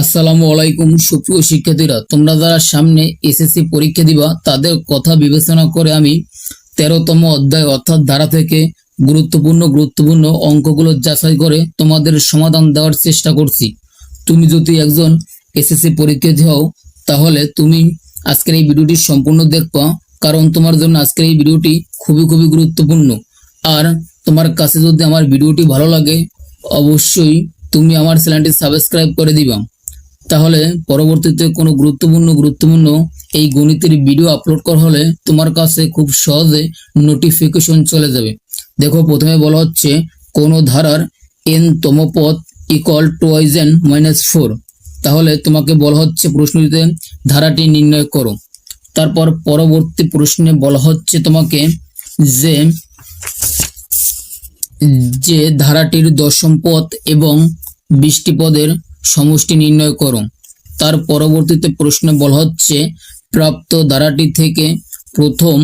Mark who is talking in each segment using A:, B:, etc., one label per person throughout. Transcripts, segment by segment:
A: আসসালামু আলাইকুম, সুপ্রিয় শিক্ষার্থীরা। তোমরা যারা সামনে এসএসসি পরীক্ষা দিবা, তাদের কথা বিবেচনা করে আমি তেরোতম অধ্যায় অর্থাৎ ধারা থেকে গুরুত্বপূর্ণ গুরুত্বপূর্ণ অঙ্কগুলো যাচাই করে তোমাদের সমাধান দেওয়ার চেষ্টা করছি। তুমি যদি একজন এসএসসি পরীক্ষার্থী হও, তাহলে তুমি আজকের এই ভিডিওটি সম্পূর্ণ দেখবা, কারণ তোমার জন্য আজকের এই ভিডিওটি খুবই খুবই গুরুত্বপূর্ণ। আর তোমার কাছে যদি আমার ভিডিওটি ভালো লাগে, অবশ্যই তুমি আমার চ্যানেলটি সাবস্ক্রাইব করে দিবা। তাহলে পরবর্তীতে কোনো গুরুত্বপূর্ণ গুরুত্বপূর্ণ এই গণিতের ভিডিও আপলোড করা হলে তোমার কাছে খুব সহজে নোটিফিকেশন চলে যাবে। দেখো, প্রথমে বলা হচ্ছে কোন ধারার এন তম পথ equal twice n minus four তাহলে তোমাকে বলা হচ্ছে প্রশ্নটিতে ধারাটি নির্ণয় করো। তারপর পরবর্তী প্রশ্নে বলা হচ্ছে তোমাকে যে যে ধারাটির দশম পদ এবং বৃষ্টি পদের সমষ্টি নির্ণয় করো তার পরবর্তীতে প্রশ্নে বলা হচ্ছে, প্রাপ্ত ধারাটি থেকে প্রথম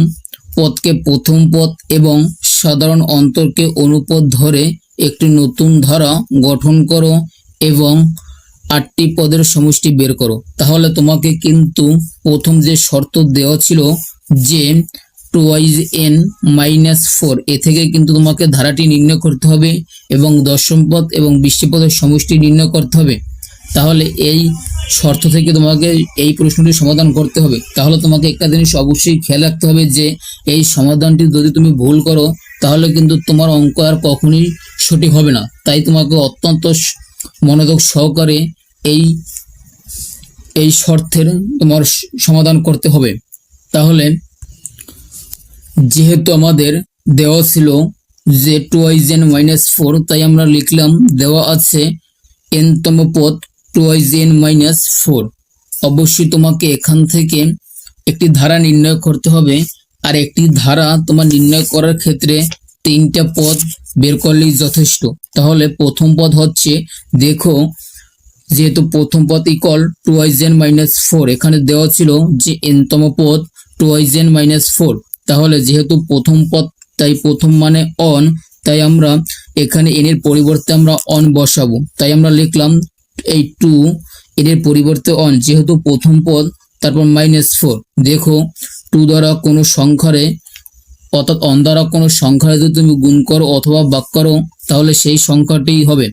A: পদকে প্রথম পদ এবং সাধারণ অন্তরকে অনুপদ ধরে একটি নতুন ধারা গঠন করো এবং আটটি পদের সমষ্টি বের করো। তাহলে তোমাকে কিন্তু প্রথম যে শর্ত দেওয়া ছিল যে টোয়াইজ এন মাইনাস ফোর এ থেকে কিন্তু তোমাকে ধারাটি নির্ণয় করতে হবে এবং দশম পদ এবং বৃষ্টি পদের সমষ্টি নির্ণয় করতে হবে। তাহলে এই শর্ত থেকে তোমাকে এই প্রশ্নটি সমাধান করতে হবে। তাহলে তোমাকে একটা জিনিস অবশ্যই খেয়াল রাখতে হবে যে, এই সমাধানটি যদি তুমি ভুল করো, তাহলে কিন্তু তোমার অঙ্ক আর কখনোই সঠিক হবে না। তাই তোমাকে অত্যন্ত মনোযোগ সহকারে এই এই শর্তের তোমার সমাধান করতে হবে। তাহলে যেহেতু আমাদের দেওয়া ছিল যে টুয়াইজ এন মাইনাস ফোর, তাই আমরা লিখলাম দেওয়া আছে এনতম পদ টুয়াইজ এন মাইনাস ফোর অবশ্যই তোমাকে এখান থেকে একটি ধারা নির্ণয় করতে হবে, আর একটি ধারা তোমার নির্ণয় করার ক্ষেত্রে তিনটা পদ বের করলেই যথেষ্ট। তাহলে প্রথম পদ হচ্ছে, দেখো, যেহেতু প্রথম পদ equal twice n minus four এখানে দেওয়া ছিল যে এনতম পদ টুয়াইজ এন মাইনাস ফোর তাহলে যেহেতু প্রথম পদ, তাই প্রথম মানে অন তাই আমরা এখানে এন এর পরিবর্তে আমরা অন বসাবো। তাই আমরা লিখলাম এই টু এর পরিবর্তে অন যেহেতু প্রথম পদ, তারপর মাইনাস ফোর দেখো টু দ্বারা কোনো সংখ্যারে, অর্থাৎ অন দ্বারা কোনো সংখ্যারে যদি তুমি গুণ করো অথবা বাক করো, তাহলে সেই সংখ্যাটিই হবে।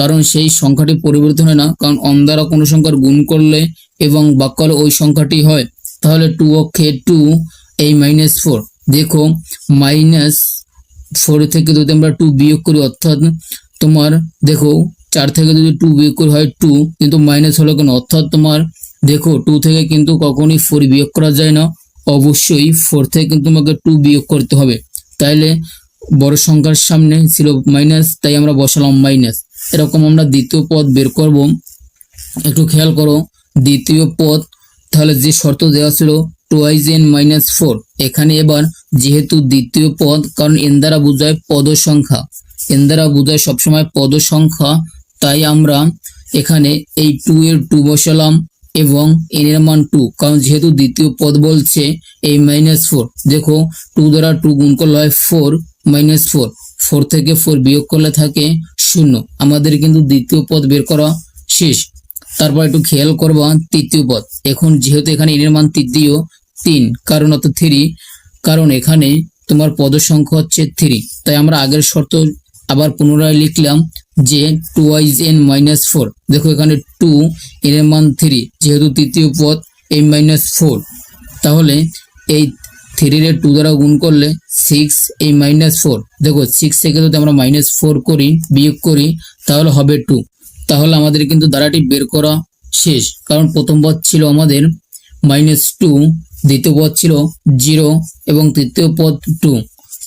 A: কারণ সেই সংখ্যাটি পরিবর্তন হয় না, কারণ অন দ্বারা কোনো সংখ্যার গুণ করলে এবং বাক করলে ওই সংখ্যাটি হয়। তাহলে টু অক্ষে টু এই মাইনাস ফোর দেখো মাইনাস ফোর থেকে যদি আমরা টু বিয়োগ করি, অর্থাৎ তোমার, দেখো চার থেকে যদি টু বিয়োগ করি হয় টু কিন্তু মাইনাস হলো কেন? অর্থাৎ তোমার, দেখো টু থেকে কিন্তু কখনই ফোর বিয়োগ করা যায় না। অবশ্যই ফোর থেকে কিন্তু তোমাকে টু বিয়োগ করতে হবে। তাইলে বড় সংখ্যার সামনে ছিল মাইনাস তাই আমরা বসালাম মাইনাস এরকম আমরা দ্বিতীয় পদ বের করব। একটু খেয়াল করো, দ্বিতীয় পদ, তাহলে যে শর্ত দেওয়া ছিল টোয়াইজ এন মাইনাস ফোর এখানে এবার যেহেতু দ্বিতীয় পদ, কারণ এন দ্বারা বোঝায় পদ সংখ্যা। এন দ্বারা সবসময় পদ সংখ্যা তাই আমরা এখানে এই টু এর টু বসালাম এবং এন এর মান টু, কারণ যেহেতু দ্বিতীয় পদ বলছে এই মাইনাস ফোর দেখো টু দ্বারা টু গুণ করলে হয় ফোর মাইনাস ফোর ফোর থেকে ফোর বিয়োগ করলে থাকে শূন্য, আমাদের কিন্তু দ্বিতীয় পদ বের করা শেষ, তারপর একটু খেয়াল করবা তৃতীয় পদ, এখন যেহেতু এখানে এর মান তৃতীয়, তিন, কারণ অত থ্রি কারণ এখানে তোমার পদ সংখ্যা হচ্ছে থ্রি তাই আমরা আগের শর্ত আবার পুনরায় লিখলাম যে twice n minus four দেখো এখানে টু এর মান থ্রি যেহেতু তৃতীয় পদ এই মাইনাস ফোর তাহলে এই থ্রি এর টু দ্বারা গুণ করলে সিক্স এই মাইনাস ফোর দেখো সিক্স থেকে যদি আমরা মাইনাস ফোর করি, বিয়োগ করি, তাহলে হবে টু তাহলে আমাদের কিন্তু ধারাটি বের করা শেষ। কারণ প্রথম পদ ছিল আমাদের মাইনাস টু দ্বিতীয় পদ ছিল জিরো এবং তৃতীয় পদ টু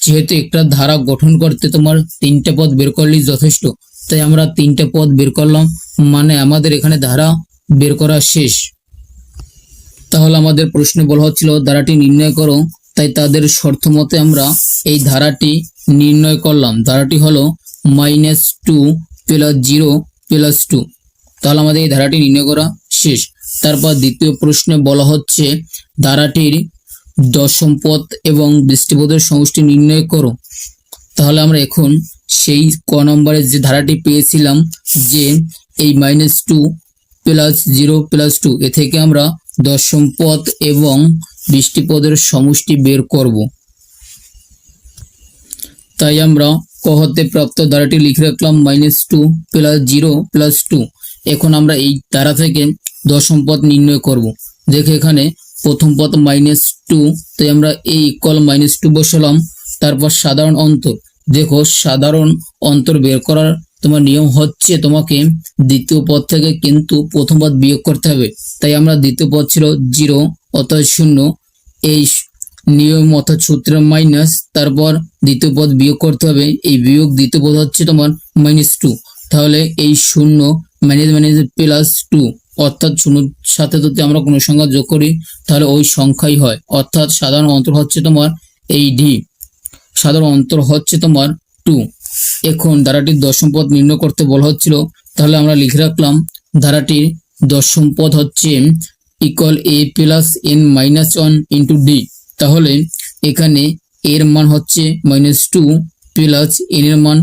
A: যেহেতু একটা ধারা গঠন করতে তোমার তিনটে পদ বের করলেই যথেষ্ট। তাই আমরা তিনটে পদ বের করলাম মানে আমাদের এখানে ধারা বের করা শেষ। তাহলে আমাদের প্রশ্নে বলা হচ্ছিল, ধারাটি নির্ণয় করো। তাই তাদের শর্ত মতে আমরা এই ধারাটি নির্ণয় করলাম। ধারাটি হলো minus two plus zero plus two. তাহলে আমাদের এই ধারাটি নির্ণয় করা শেষ। তারপর দ্বিতীয় প্রশ্নে বলা হচ্ছে, ধারাটির দশম পদ এবং বৃষ্টিপদের সমষ্টি নির্ণয় করো। তাহলে আমরা এখন সেই ক নম্বরের যে ধারাটি পেয়েছিলাম যে এই minus two plus zero plus two এ থেকে আমরা দশম পদ এবং বৃষ্টি পদের সমষ্টি বের করব। তাই আমরা কহতে প্রাপ্ত ধারাটি লিখে রাখলাম minus two plus zero plus two এখন আমরা এই ধারা থেকে দশম পদ নির্ণয় করব। দেখে এখানে প্রথম পদ মাইনাস টু তাই আমরা এই ইকুয়াল মাইনাস টু বসালাম। তারপর সাধারণ অন্তর। দেখো, সাধারণ অন্তর বের করার তোমার নিয়ম হচ্ছে তোমাকে দ্বিতীয় পদ থেকে কিন্তু প্রথম পদ বিয়োগ করতে হবে। তাই আমরা দ্বিতীয় পদ ছিল জিরো অর্থাৎ শূন্য। এই নিয়ম অর্থাৎ সূত্রের মাইনাস তারপর দ্বিতীয় পদ বিয়োগ করতে হবে। এই বিয়োগ দ্বিতীয় পদ হচ্ছে তোমার মাইনাস টু তাহলে এই শূন্য মাইনাস মাইনাস প্লাস টু অর্থাৎ শূন্যর সাথে যদি আমরা কোনো সংখ্যা যোগ করি, তাহলে ওই সংখ্যাই হয়। অর্থাৎ সাধারণ অন্তর হচ্ছে তোমার এই ডি সাধারণ অন্তর হচ্ছে তোমার টু এখন ধারাটির দশম পদ নির্ণয় করতে বলা হচ্ছিল, তাহলে আমরা লিখে রাখলাম, ধারাটির দশম পদ হচ্ছে equal a plus n minus one into d তাহলে এখানে এর মান হচ্ছে মাইনাস টু প্লাস এন এর মান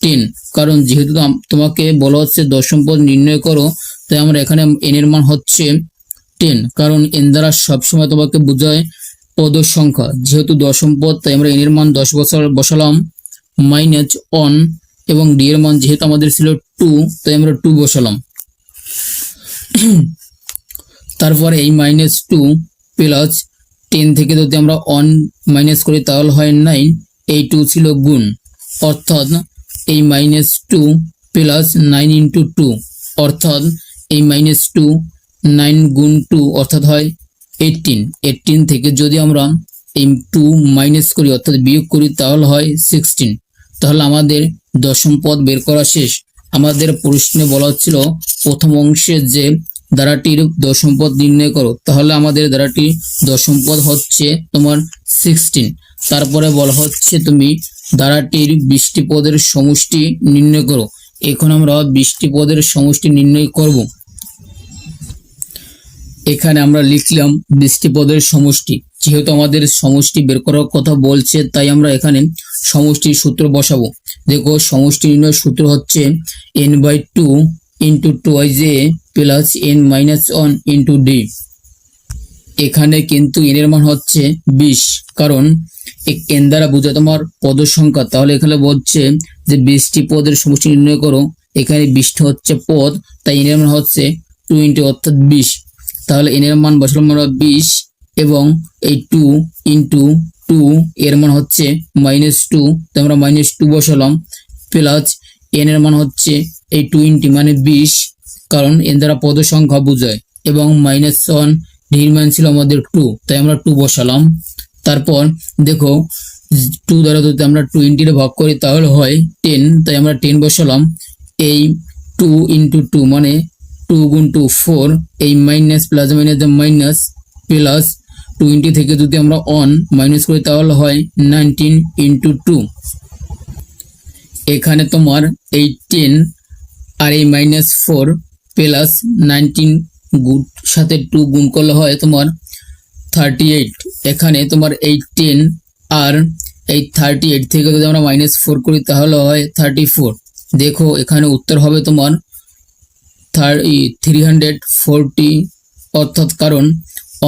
A: টেন কারণ যেহেতু তোমাকে বলা হচ্ছে দশম পদ নির্ণয় করো তাই আমরা এখানে এন এর মান হচ্ছে টেন, কারণ এন দ্বারা সবসময় তোমাকে বোঝায় পদ সংখ্যা। যেহেতু দশম পদ, তাই আমরা এন এর মান দশ বছর বসালাম মাইনাস অন এবং ডি এর মান যেহেতু আমাদের ছিল টু তাই আমরা টু বসালাম। তারপরে এই মাইনাস টু প্লাস টেন থেকে যদি আমরা অন মাইনাস করি, তাহলে হয় নাইন এই টু ছিল গুণ। অর্থাৎ এই minus two plus nine into two অর্থাৎ এই মাইনাস টু নাইন গুণ টু অর্থাৎ হয় এইটিন এইটিন থেকে যদি আমরা এই টু মাইনাস করি, অর্থাৎ বিয়োগ করি, তাহলে হয় সিক্সটিন তাহলে আমাদের দশম পদ বের করা শেষ। আমাদের প্রশ্নে বলা হচ্ছিল, প্রথম অংশে যে ধারাটির দশম পদ নির্ণয় করো, তাহলে আমাদের ধারাটির দশম পদ হচ্ছে তোমার সিক্সটিন তারপরে বলা হচ্ছে তুমি ধারাটির বৃষ্টি পদের সমষ্টি নির্ণয় করো। এখন আমরা বৃষ্টি পদের সমষ্টি নির্ণয় করব। এখানে আমরা লিখলাম বৃষ্টি পদের সমষ্টি। যেহেতু আমাদের সমষ্টি বের করার কথা বলছে, তাই আমরা এখানে সমষ্টির সূত্র বসাবো। দেখো, সমষ্টি নির্ণয় সূত্র হচ্ছে n by two into twice a plus n minus one into d এখানে কিন্তু এন এর মান হচ্ছে বিশ, কারণ এন দ্বারা বোঝা তোমার পদ সংখ্যা। তাহলে এখানে বলছে যে বিশটি পদের সমষ্টি নির্ণয় করো। এখানে বিশটি হচ্ছে পদ, তাই এন এর মান হচ্ছে টু ইন্টু অর্থাৎ বিশ। তাহলে এন এর মান বসালাম আমরা বিশ এবং এই টু ইন্টু টু এর মান হচ্ছে মাইনাস টু তো আমরা মাইনাস টু বসালাম প্লাস এন এর মান হচ্ছে এই টোয়েন্টি মানে বিশ, কারণ এন দ্বারা পদ সংখ্যা বোঝায়, এবং মাইনাস ওয়ান ডির মান ছিল আমাদের টু তাই আমরা টু বসালাম। তারপর দেখো টু দ্বারা যদি আমরা টোয়েন্টির ভাগ করি, তাহলে হয় টেন তাই আমরা টেন বসালাম, এই টু ইন্টু টু মানে টু গুণ টু ফোর এই minus plus minus minus plus twenty থেকে যদি আমরা অন মাইনাস করি তাহলে হয় নাইনটিন ইন্টু টু এখানে তোমার এই টেন আর এই মাইনাস ফোর প্লাস নাইনটিন গুণ, সাথে টু গুণ করলে হয় তোমার থার্টি এইট এখানে তোমার এই টেন আর এই থার্টি এইট থেকে যদি আমরা মাইনাস ফোর করি তাহলে হয় থার্টি ফোর দেখো, এখানে উত্তর হবে তোমার থ্রি হান্ড্রেড ফোরটি অর্থাৎ কারণ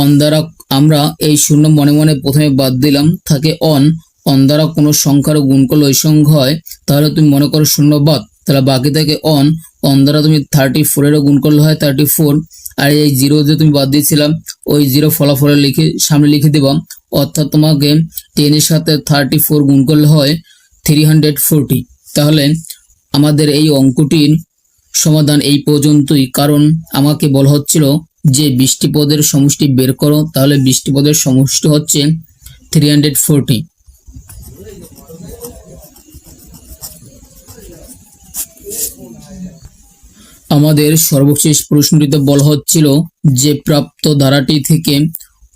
A: অন দ্বারা আমরা এই শূন্য মনে মনে প্রথমে বাদ দিলাম, থাকে অন অন দ্বারা কোনো সংখ্যার গুণ করলে ওই সংখ্যা হয়, তাহলে তুমি মনে করো শূন্য বাদ, তাহলে বাকি থাকে অন অন দ্বারা তুমি থার্টি ফোরেরও গুণ করলে হয় থার্টি ফোর আর এই জিরো যে তুমি বাদ দিয়েছিলাম, ওই জিরো ফলাফলে লিখে, সামনে লিখে দেবা, অর্থাৎ তোমাকে টেনের সাথে থার্টি ফোর গুণ করলে হয় থ্রি হান্ড্রেড ফোরটি তাহলে আমাদের এই অঙ্কটির সমাধান এই পর্যন্তই। কারণ আমাকে বলা হচ্ছিল যে বৃষ্টি পদের সমষ্টি বের করো, তাহলে বৃষ্টি পদের সমষ্টি হচ্ছে থ্রি হান্ড্রেড ফোরটি আমাদের সর্বশেষ প্রশ্নটিতে বলা হচ্ছিল যে প্রাপ্ত ধারাটি থেকে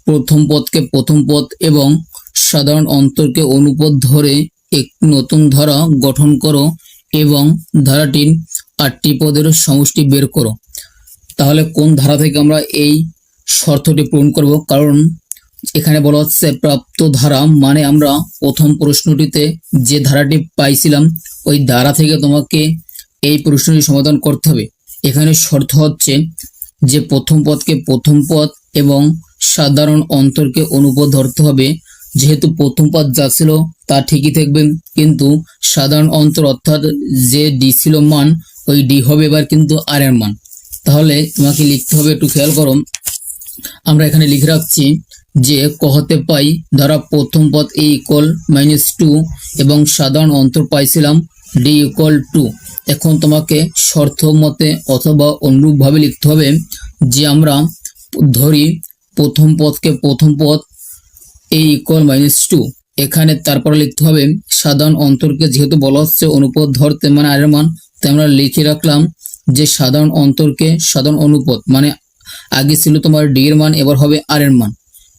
A: প্রথম পদকে প্রথম পদ এবং সাধারণ অন্তরকে অনুপদ ধরে এক নতুন ধারা গঠন করো এবং ধারাটির আটটি পদের সমষ্টি বের করো। তাহলে কোন ধারা থেকে আমরা এই শর্তটি পূরণ করব? কারণ এখানে বলা হচ্ছে প্রাপ্ত ধারা মানে আমরা প্রথম প্রশ্নটিতে যে ধারাটি পাইছিলাম, ওই ধারা থেকে তোমাকে এই প্রশ্নটি সমাধান করতে হবে। এখানে শর্ত হচ্ছে যে প্রথম পদকে প্রথম পদ এবং সাধারণ অন্তরকে অনুপদ ধরতে হবে। যেহেতু প্রথম পদ যা ছিল তা ঠিকই থাকবে, কিন্তু সাধারণ অন্তর অর্থাৎ যে ডি ছিল মান ওই ডি হবে এবার কিন্তু আর এর মান। তাহলে তোমাকে লিখতে হবে একটু খেয়াল করো। আমরা এখানে লিখে রাখছি যে ক হতে পাই ধরা প্রথম পদ এ ইকুয়াল মাইনাস টু এবং সাধারণ অন্তর পাইছিলাম ডি ইকুয়াল টু এখন তোমাকে শর্ত মতে অথবা অনুরূপভাবে লিখতে হবে যে আমরা ধরি প্রথম পদকে প্রথম পদ এ ইকুয়াল মাইনাস টু এখানে তারপরে লিখতে হবে সাধারণ অন্তরকে যেহেতু বলা হচ্ছে অনুপদ ধরতে মানে আর এর মান। তাই আমরা লিখে রাখলাম যে সাধারণ অন্তরকে সাধারণ অনুপদ মানে আগে ছিল তোমার ডি এর মান, এবার হবে আর এর মান।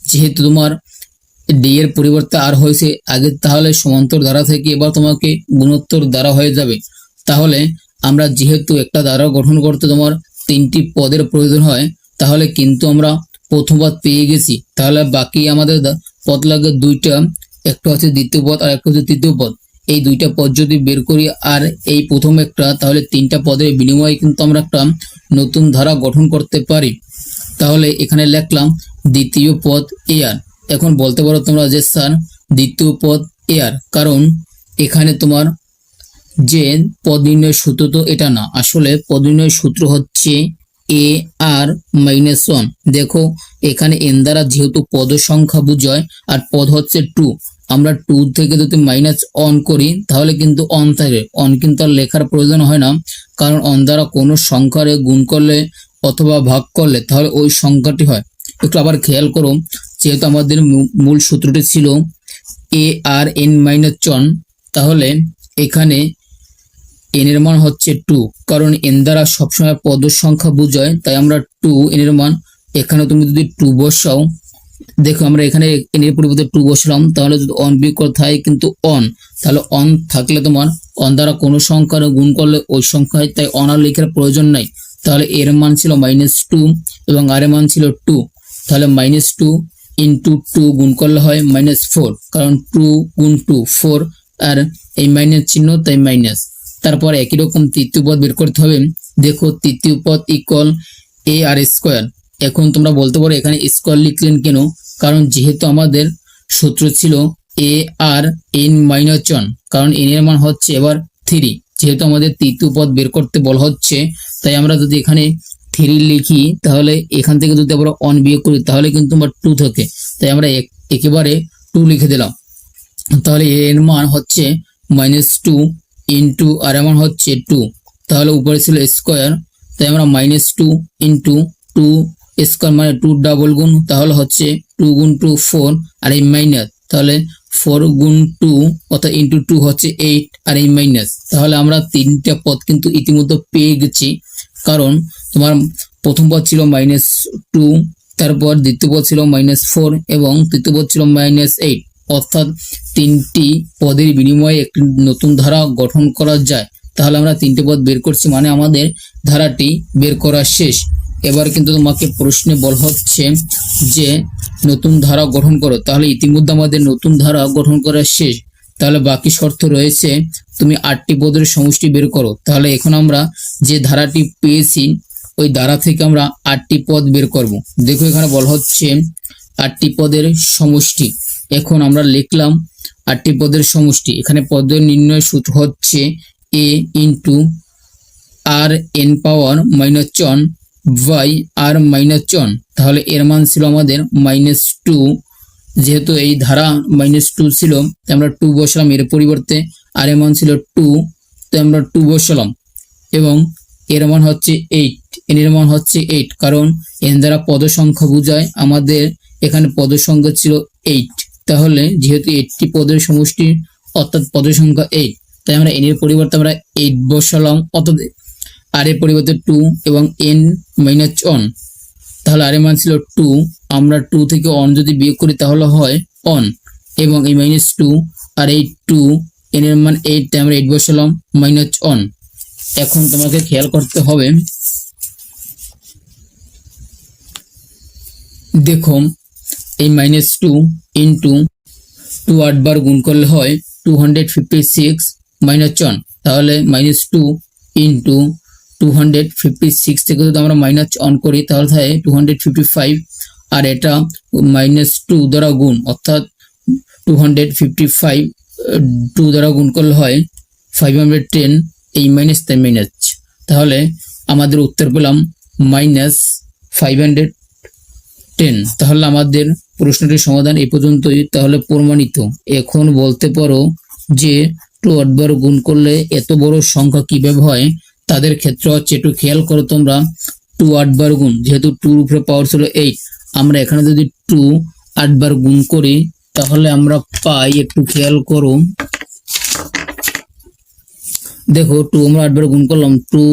A: যেহেতু তোমার ডি এর পরিবর্তে আর হয়েছে, আগে তাহলে সমান্তর দ্বারা থেকে এবার তোমাকে গুণোত্তর দ্বারা হয়ে যাবে। তাহলে আমরা যেহেতু একটা দ্বারা গঠন করতে তোমার তিনটি পদের প্রয়োজন হয়, তাহলে কিন্তু আমরা প্রথম পদ পেয়ে গেছি। তাহলে বাকি আমাদের পদ লাগে দুইটা, একটা হচ্ছে দ্বিতীয় পদ আর একটা হচ্ছে তৃতীয় পদ। এই দুইটা পদ যদি বের করি আর এই প্রথম একটা, তাহলে তিনটা পদের বিনিময়ে কিন্তু আমরা একটা নতুন ধারা গঠন করতে পারি। তাহলে এখানে লিখলাম দ্বিতীয় পদ এ আর এখন বলতে পারো তোমরা যে, স্যার, দ্বিতীয় পদ এ আর কারণ এখানে তোমার যে পদ নির্ণয়ের সূত্র তো এটা না। আসলে পদ নির্ণয়ের সূত্র হচ্ছে এ আর মাইনাস ওয়ান দেখো, এখানে এন দ্বারা যেহেতু পদ সংখ্যা বুঝায়, আর পদ হচ্ছে টু আমরা টু থেকে যদি মাইনাস অন করি, তাহলে কিন্তু অন থাকে অন কিন্তু আর লেখার প্রয়োজন হয় না, কারণ অন দ্বারা কোনো সংখ্যারে গুণ করলে অথবা ভাগ করলে তাহলে ওই সংখ্যাটি হয়। একটু আবার খেয়াল করো, যেহেতু আমাদের মূল সূত্রটি ছিল a r n minus one তাহলে এখানে এন এর মান হচ্ছে টু কারণ এন দ্বারা সবসময় পদ সংখ্যা বোঝায়, তাই আমরা টু এন এর মান। এখানে তুমি যদি টু বসাও দেখো আমরা এখানে এন এর পরিবর্তে টু বসলাম। তাহলে যদি অন বিকল্প থাকে কিন্তু অন তাহলে অন থাকলে তোমার অন দ্বারা কোনো সংখ্যার গুণ করলে ওই সংখ্যায় তাই অন আর লেখার প্রয়োজন নাই। তাহলে এর মান ছিল মাইনাস টু এবং আর এর মান ছিল টু তাহলে মাইনাস টু ইন্টু টু গুণ করলে হয় মাইনাস ফোর কারণ টু গুণ টু ফোর আর এই মাইনাস চিহ্ন, তাই মাইনাস তারপর একই রকম তৃতীয় পদ বের করতে হবে। দেখো তৃতীয় পদ ইকুয়াল এ আর স্কোয়ার এখন তোমরা বলতে পারো এখানে স্কোয়ার লিখলেন কেন? কারণ যেহেতু আমাদের সূত্র ছিল a r n minus one কারণ এন এর মান হচ্ছে এবার থ্রি যেহেতু আমাদের তৃতীয় পদ বের করতে বলা হচ্ছে, তাই আমরা যদি এখানে থ্রি লিখি, তাহলে এখান থেকে যদি আমরা অন বিয়োগ করি, তাহলে কিন্তু আমার টু থাকে। তাই আমরা এক- একেবারে টু লিখে দিলাম। তাহলে এর মান হচ্ছে মাইনাস টু ইন্টু আর এর মান হচ্ছে টু তাহলে উপরে ছিল স্কোয়ার তাই আমরা minus two into two square মানে টু ডাবল গুণ, তাহলে হচ্ছে টু গুণ টু ফোর আর এই মাইনাস, তাহলে ফোর গুণ টু অর্থাৎ ইন্টু টু হচ্ছে এইট আর এই মাইনাস। তাহলে আমরা তিনটা পদ কিন্তু ইতিমধ্যে পেয়ে গেছি, কারণ তোমার প্রথম পদ ছিল মাইনাস টু তারপর দ্বিতীয় পদ ছিল মাইনাস ফোর এবং তৃতীয় পদ ছিল মাইনাস এইট অর্থাৎ তিনটি পদের বিনিময়ে একটি নতুন ধারা গঠন করা যায়। তাহলে আমরা তিনটে পদ বের করছি মানে আমাদের ধারাটি বের করা শেষ। এবার কিন্তু তোমাকে প্রশ্নে বলা হচ্ছে যে, নতুন ধারা গঠন করো। তাহলে ইতিমধ্যে আমাদের নতুন ধারা গঠন করা শেষ। তাহলে বাকি শর্ত রয়েছে, তুমি আটটি পদের সমষ্টি বের করো। তাহলে এখন আমরা যে ধারাটি পেয়েছি, ওই ধারা থেকে আমরা আটটি পদ বের করব। দেখো এখানে বলা হচ্ছে আটটি পদের সমষ্টি। এখন আমরা লিখলাম আটটি পদের সমষ্টি। এখানে পদের নির্ণয় সূত্র হচ্ছে a into r n power minus one by r minus one তাহলে এর মান ছিল আমাদের মাইনাস টু। যেহেতু এই ধারা মাইনাস টু ছিল, তাই আমরা টু বসালাম এর পরিবর্তে, আর এর মান ছিল টু, তাই আমরা টু বসালাম। এবং এর মান হচ্ছে এইট এন এর মান হচ্ছে এইট, কারণ এন দ্বারা পদ সংখ্যা বোঝায় আমাদের এখানে পদ সংখ্যা ছিল এইট। তাহলে যেহেতু এইটটি পদের সমষ্টি, অর্থাৎ পদ সংখ্যা এইট, তাই আমরা এন এর পরিবর্তে আমরা এইট বসালাম, অর্থাৎ আর এর পরিবর্তে টু এবং এন মাইনাস অন তাহলে আর এর মান ছিল টু আমরা টু থেকে অন যদি বিয়োগ করি তাহলে হয় অন এবং এই মাইনাস টু আর এই টু এন এর মান এইট তাই আমরা এইট বসালাম মাইনাস অন এখন তোমাকে খেয়াল করতে হবে, দেখো, এই minus two into two two আটবার গুণ করলে হয় two hundred fifty six minus one তাহলে minus two into two hundred fifty six থেকে যদি আমরা মাইনাস অন করি, তাহলে থাকে টু হান্ড্রেড ফিফটি ফাইভ আর এটা মাইনাস টু দ্বারা গুণ, অর্থাৎ two hundred fifty five two দ্বারা গুণ করলে হয় ফাইভ হান্ড্রেড টেন এই মাইনাস তাই মাইনাস তাহলে আমাদের উত্তর পেলাম মাইনাস ফাইভ হান্ড্রেড টেন তাহলে আমাদের প্রশ্নটির সমাধান এই পর্যন্তই, তাহলে প্রমাণিত। এখন বলতে পারো যে টু আটবার গুণ করলে এত বড় সংখ্যা কীভাবে হয়? তাদের ক্ষেত্রে হচ্ছে একটু খেয়াল করো তোমরা। টু আটবার গুণ, যেহেতু টুর উপরে পাওয়ার ছিল এইট আমরা এখানে যদি টু আটবার গুণ করি, তাহলে আমরা পাই, একটু খেয়াল করো। দেখো টু আমরা আটবার গুণ করলাম টু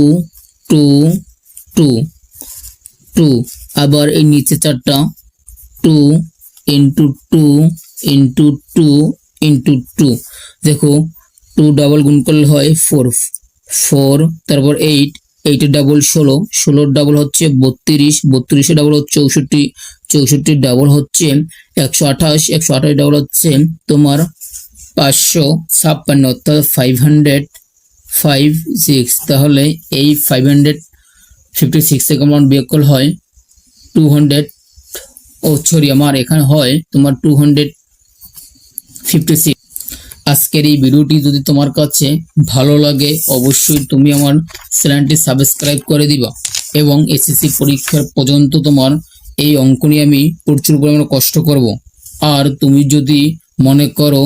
A: টু টু টু আবার এই নিচে চারটা two into two into two into two দেখো টু ডাবল গুণ করলে হয় ফোর ফোর, তারপর এইট এইটের ডাবল ষোলো, ষোলোর ডাবল হচ্ছে বত্রিশ বত্রিশের ডাবল হচ্ছে চৌষট্টি, চৌষট্টির ডাবল হচ্ছে একশো আঠাশ একশো আঠাশ ডাবল হচ্ছে তোমার পাঁচশো ছাপ্পান্ন, অর্থাৎ ফাইভ হান্ড্রেড ফাইভ সিক্স তাহলে এই ফাইভ হান্ড্রেড ফিফটি সিক্স থেকে আমার বিয়োগ হয়? টু হান্ড্রেড ও সরি, আমার এখানে হয় তোমার টু হান্ড্রেড ফিফটি সিক্স আজকের এই ভিডিওটি যদি তোমার কাছে ভালো লাগে, অবশ্যই তুমি আমার চ্যানেলটি সাবস্ক্রাইব করে দিবা এবং এসএসসি পরীক্ষার পর্যন্ত তোমার এই অঙ্ক নিয়ে আমি প্রচুর পরিমাণে কষ্ট করব। আর তুমি যদি মনে করো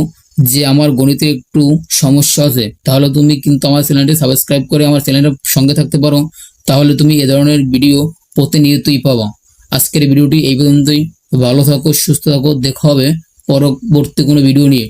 A: যে আমার গণিতে একটু সমস্যা আছে, তাহলে তুমি কিন্তু আমার চ্যানেলটি সাবস্ক্রাইব করে আমার চ্যানেলের সঙ্গে থাকতে পারো। তাহলে তুমি এ ধরনের ভিডিও প্রতিনিয়তই পাবা। আজকের ভিডিওটি এই পর্যন্তই। ভালো থাকো, সুস্থ থাকো। দেখা হবে পরবর্তী কোনো ভিডিও নিয়ে।